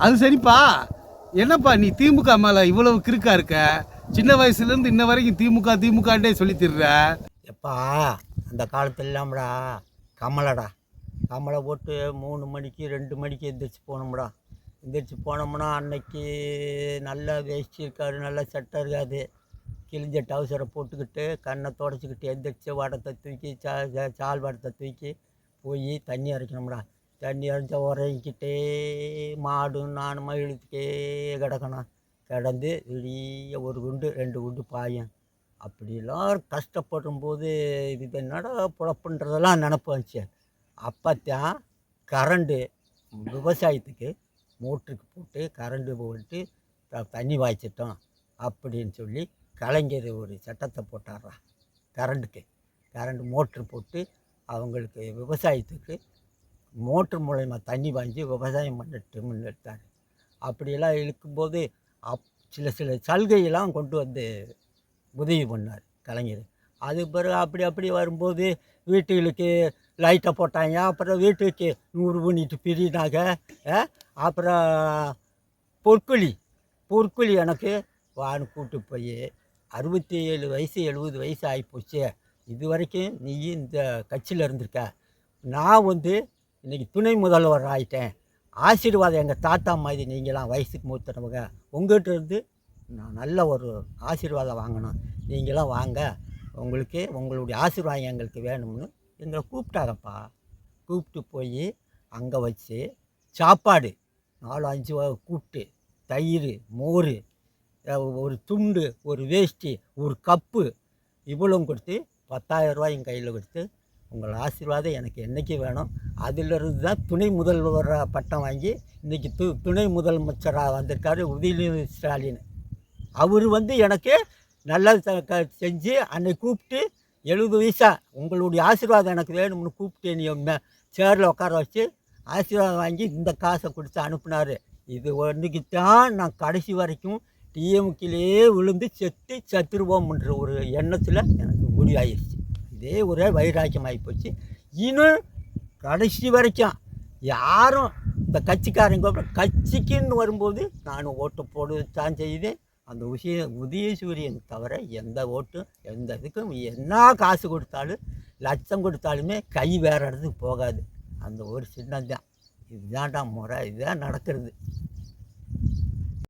அது சரிப்பா. என்னப்பா நீ திமுக மேலே இவ்வளவு கிறுக்கா இருக்க? சின்ன வயசுலேருந்து இன்ன வரைக்கும் திமுக திமுகன்ட்டே சொல்லி திடுற எப்பா அந்த காலத்துல இல்லாமடா. கமலடா. கமலை போட்டு மூணு மணிக்கு ரெண்டு மணிக்கு எந்திரிச்சு போனோம்டா எந்திரிச்சு போனோம்னா அன்னைக்கு நல்லா வேஷ்டி இருக்காது நல்லா சட்டை இருக்காது. கிழிஞ்ச டவுசரை போட்டுக்கிட்டு கண்ணை தொடச்சிக்கிட்டு எந்திரிச்சு வடத்தை தூக்கி சா சா- சால் வடத்தை தூக்கி போய் தண்ணி இறைக்கணும்டா தண்ணி இறைச்ச உறங்கிக்கிட்டே மாடும் நானுமா இழுத்துட்டே கிடக்கணும். கிடந்து வெளியே ஒரு குண்டு ரெண்டு குண்டு பாயும். அப்படிலாம் கஷ்டப்படும் போது இது என்னடா புழப்புன்றதெல்லாம் நினப்பு வந்துச்சு. அப்போத்தான் கரண்டு விவசாயத்துக்கு மோட்டருக்கு போட்டு கரண்டு போட்டு த- தண்ணி பாய்ச்சிட்டோம். அப்படின்னு சொல்லி கலைஞர் ஒரு சட்டத்தை போட்டாடுறான் கரண்டுக்கு. கரண்ட் மோட்ரு போட்டு அவங்களுக்கு விவசாயத்துக்கு மோட்ரு மூலயமா தண்ணி வாங்கி விவசாயம் பண்ணிட்டு எடுத்தார். அப்படியெல்லாம் இழுக்கும்போது அப் சில சில சலுகையெல்லாம் கொண்டு வந்து உதவி பண்ணார் கலைஞர். அது பிறகு அப்படி அப்படி வரும்போது வீட்டுகளுக்கு லைட்டை போட்டாங்க. அப்புறம் வீட்டுக்கு நூறு யூனிட் பிரினாங்க அப்புறம் பொற்குழி பொற்குழி எனக்கு வான்னு கூட்டு போய் அறுபத்தி ஏழு வயசு எழுபது வயசு ஆகிப்போச்சு இது வரைக்கும் நீ இந்த கட்சியில் இருந்திருக்க. நான் வந்து இன்றைக்கி துணை முதல்வர் ஆகிட்டேன் ஆசீர்வாதம் எங்கள் தாத்தா மாதிரி நீங்களாம் வயசுக்கு மூத்தனவங்க உங்கள்கிட்ட இருந்து நான் நல்ல ஒரு ஆசீர்வாதம் வாங்கணும். நீங்களாம் வாங்க. உங்களுக்கு உங்களுடைய ஆசீர்வாதம் எங்களுக்கு வேணும்னு எங்களை கூப்பிட்டாங்கப்பா. கூப்பிட்டு போய் அங்கே வச்சு சாப்பாடு நாலு அஞ்சு வகை கூட்டு தயிர் மோர் ஒரு துண்டு ஒரு வேஷ்டி ஒரு கப்பு இவ்வளவும் கொடுத்து பத்தாயிரம் ரூபாய் என் கையில் கொடுத்து உங்கள் ஆசீர்வாதம் எனக்கு என்றைக்கு வேணும்? அதிலிருந்து தான் துணை முதல்வர் பட்டம் வாங்கி இன்றைக்கி து துணை முதலமைச்சராக வந்திருக்காரு உதயநிதி ஸ்டாலின். அவர் வந்து எனக்கு நல்லது செஞ்சு அன்னை கூப்பிட்டு எழுபது வயசா உங்களுடைய ஆசீர்வாதம் எனக்கு வேணும்னு கூப்பிட்டு நீ சேரில் உட்கார வச்சு ஆசீர்வாதம் வாங்கி இந்த காசை கொடுத்து அனுப்புனார். இது ஒன்றுக்கு தான் நான் கடைசி வரைக்கும் டிஎம்கிலே விழுந்து செத்து சத்துருவோம்ன்ற ஒரு எண்ணத்தில் எனக்கு முடிவாயிருச்சு இதே ஒரே வைராக்கியம் ஆகிப்போச்சு இன்னும் கடைசி வரைக்கும் யாரும் இந்த கட்சிக்காரங்க கட்சிக்குன்னு வரும்போது நான் ஓட்டு போட தான் செய்தேன். அந்த விஷயம் உதயசூரியன் தவிர எந்த ஓட்டும் எந்த இதுக்கும் என்ன காசு கொடுத்தாலும் லட்சம் கொடுத்தாலுமே கை வேறு இடத்துக்கு போகாது. அந்த ஒரு சின்னம் தான் இதுதான்டா முறை இதுதான் நடக்கிறது.